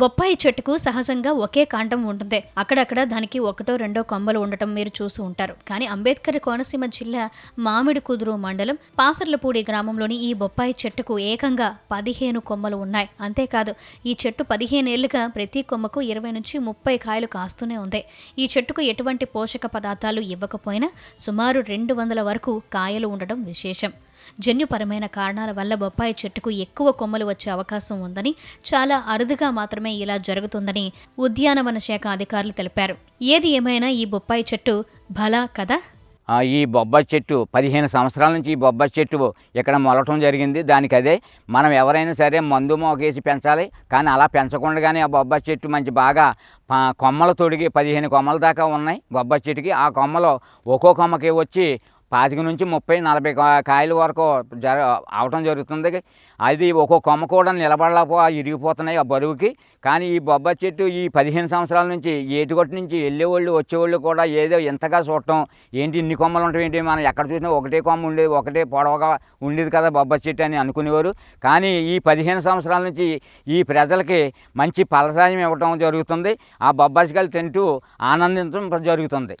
బొప్పాయి చెట్టుకు సహజంగా ఒకే కాండం ఉంటుంది. అక్కడక్కడ దానికి ఒకటో రెండో కొమ్మలు ఉండటం మీరు చూసి ఉంటారు. కానీ అంబేద్కర్ కోనసీమ జిల్లా మామిడి కుదురు మండలం పాసర్లపూడి గ్రామంలోని ఈ బొప్పాయి చెట్టుకు ఏకంగా పదిహేను కొమ్మలు ఉన్నాయి. అంతేకాదు ఈ చెట్టు పదిహేనేళ్ళుగా ప్రతి కొమ్మకు ఇరవై నుంచి ముప్పై కాయలు కాస్తూనే ఉంది. ఈ చెట్టుకు ఎటువంటి పోషక పదార్థాలు ఇవ్వకపోయినా సుమారు రెండు వందల వరకు కాయలు ఉండడం విశేషం. జన్యుపరమైన కారణాల వల్ల బొప్పాయి చెట్టుకు ఎక్కువ కొమ్మలు వచ్చే అవకాశం ఉందని చాలా అరుదుగా మాత్రమే ఇలా జరుగుతుందని ఉద్యానవన శాఖ అధికారులు తెలిపారు. ఏది ఏమైనా ఈ బొప్పాయి చెట్టు భలా కదా? ఈ బొబ్బాయి చెట్టు పదిహేను సంవత్సరాల నుంచి ఈ బొబ్బాయి చెట్టు ఇక్కడ మొలటం జరిగింది దానికి అదే మనం ఎవరైనా సరే మందు మోకేసి పెంచాలి కానీ అలా పెంచకుండానే ఆ బొబ్బాయి చెట్టు మంచి బాగా కొమ్మలు తొడిగి పదిహేను కొమ్మల దాకా ఉన్నాయి బొబ్బాయి చెట్టుకి. ఆ కొమ్మలో ఒక్కో కొమ్మకి వచ్చి పాతిక నుంచి ముప్పై నలభై కాయల వరకు జర అవటం జరుగుతుంది. అది ఒక్కో కొమ్మ కూడా నిలబడలేపో ఇరిగిపోతున్నాయి ఆ బరువుకి. కానీ ఈ బొబ్బాయి చెట్టు ఈ పదిహేను సంవత్సరాల నుంచి ఏటుగొట్టు నుంచి వెళ్ళేవాళ్ళు వచ్చేవాళ్ళు కూడా ఏదో ఇంతగా చూడటం ఏంటి ఇన్ని కొమ్మలు ఉంటాయి ఏంటి మనం ఎక్కడ చూసినా ఒకటే కొమ్మ ఉండేది ఒకటే పొడవగా ఉండేది కదా బొబ్బాయి చెట్టు అని అనుకునేవారు. కానీ ఈ పదిహేను సంవత్సరాల నుంచి ఈ ప్రజలకి మంచి ఫలసాయం ఇవ్వటం జరుగుతుంది. ఆ బొబ్బాయికాయలు తింటూ ఆనందించడం జరుగుతుంది.